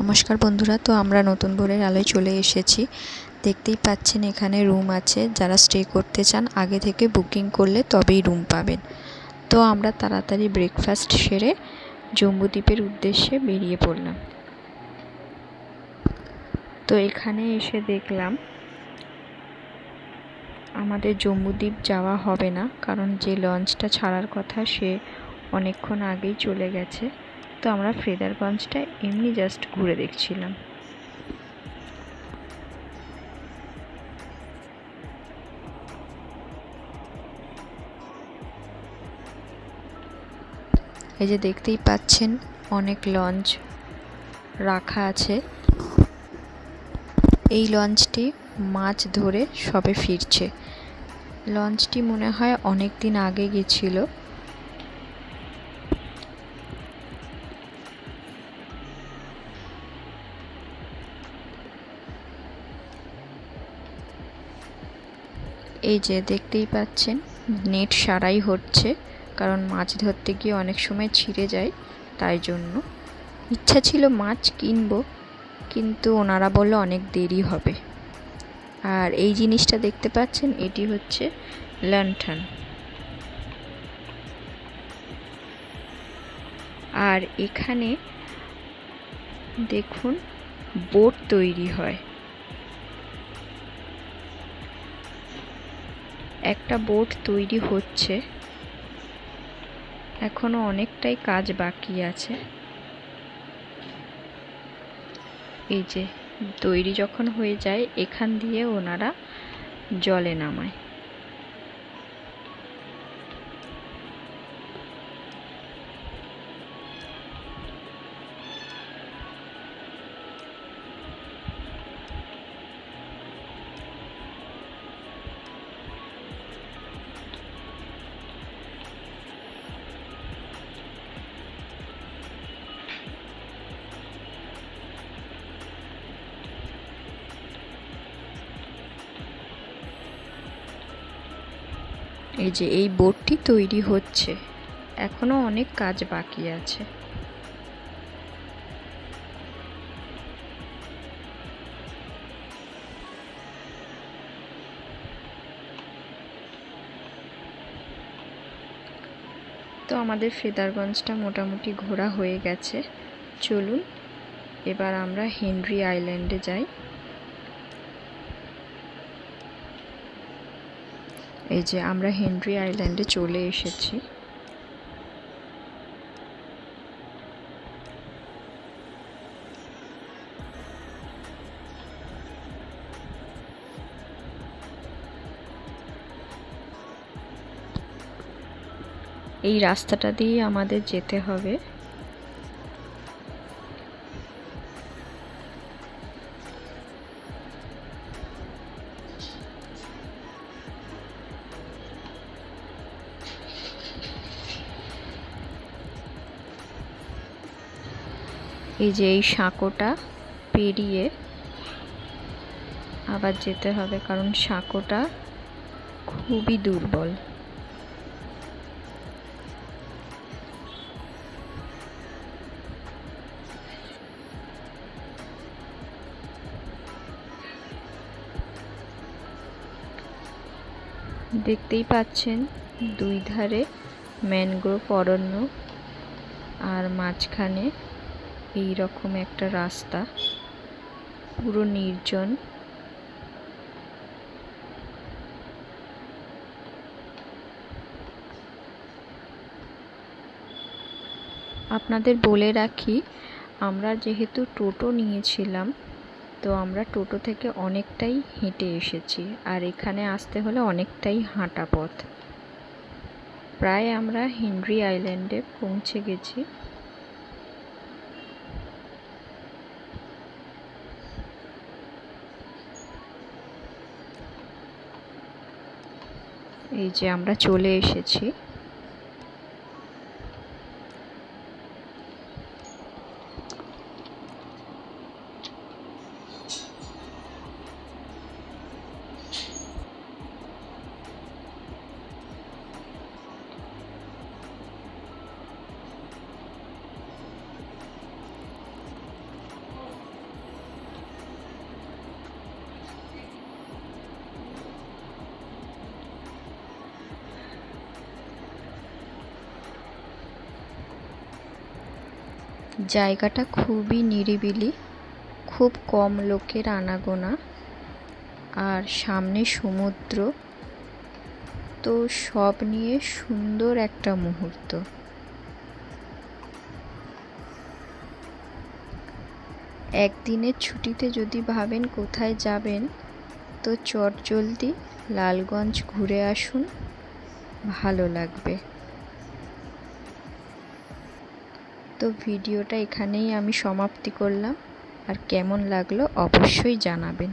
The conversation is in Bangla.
নমস্কার বন্ধুরা, তো আমরা নতুন ভোরের আলোয় চলে এসেছি। দেখতেই পাচ্ছেন এখানে রুম আছে, যারা স্টে করতে চান, আগে থেকে বুকিং করলে তবেই রুম পাবেন। তো আমরা তাড়াতাড়ি ব্রেকফাস্ট সেরে জম্বুদ্বীপের উদ্দেশ্যে বেরিয়ে পড়লাম। তো এখানে এসে দেখলাম, আমাদের জম্বুদ্বীপ যাওয়া হবে না, কারণ যে লঞ্চটা ছাড়ার কথা সে অনেকক্ষণ আগেই চলে গেছে। তো আমরা ফ্রেদারগঞ্জটা এমনি জাস্ট ঘুরে দেখছিলাম। এই যে দেখতেই পাচ্ছেন, অনেক লঞ্চ রাখা আছে। এই লঞ্চটি মাছ ধরে সবে ফিরছে। লঞ্চটি মনে হয় অনেক দিন আগে গেছিল। এই যে দেখতেই পাচ্ছেন, নেট সারাই হচ্ছে, কারণ মাছ ধরতে গিয়ে অনেক সময় ছিঁড়ে যায়, তাই জন্য। ইচ্ছা ছিল মাছ কিনবো, কিন্তু ওনারা বলল অনেক দেরি হবে। আর এই জিনিসটা দেখতে পাচ্ছেন, এটি হচ্ছে লন্ঠন আর এখানে দেখুন, বোট তৈরি হয়। একটা বোট তৈরি হচ্ছে। এখনও অনেকটাই কাজ বাকি আছে। এই যে তৈরি যখন হয়ে যায়, এখান দিয়ে ওনারা জলে নামায়। এই যে এই বোর্ডটি তৈরি হচ্ছে। এখনও অনেক কাজ বাকি আছে। তো আমাদের ফেদারগঞ্জটা মোটামুটি ঘোরা হয়ে গেছে। চলুন, এবার আমরা হেনরি আইল্যান্ডে যাই। এই যে আমরা হেনরি আইল্যান্ডে চলে এসেছি। এই রাস্তাটা দিয়ে আমাদের যেতে হবে। এই যে এই সাঁকোটা পেরিয়ে আবার যেতে হবে, কারণ সাঁকোটা খুবই দুর্বল। দেখতেই পাচ্ছেন, দুই ধারে ম্যানগ্রোভ অরণ্য আর মাঝখানে এই রকম একটা রাস্তা। পুরো নির্জন। আপনাদের বলে রাখি, আমরা যেহেতু টোটো নিয়েছিলাম, তো আমরা টোটো থেকে অনেকটাই হেঁটে এসেছি। আর এখানে আসতে হলে অনেকটাই হাঁটা পথ। প্রায় আমরা হেনরি আইল্যান্ডে পৌঁছে গেছি। এই যে আমরা চলে এসেছি। জায়গাটা খুবই নিরিবিলি, খুব কম লোকের আনাগোনা, আর সামনে সমুদ্র। তো সব নিয়ে সুন্দর একটা মুহূর্ত। একদিনের ছুটিতে যদি ভাবেন কোথায় যাবেন, তো চট জলদি লালগঞ্জ ঘুরে আসুন, ভালো লাগবে। তো ভিডিওটা এখানেই আমি সমাপ্তি করলাম। আর কেমন লাগল অবশ্যই জানাবেন।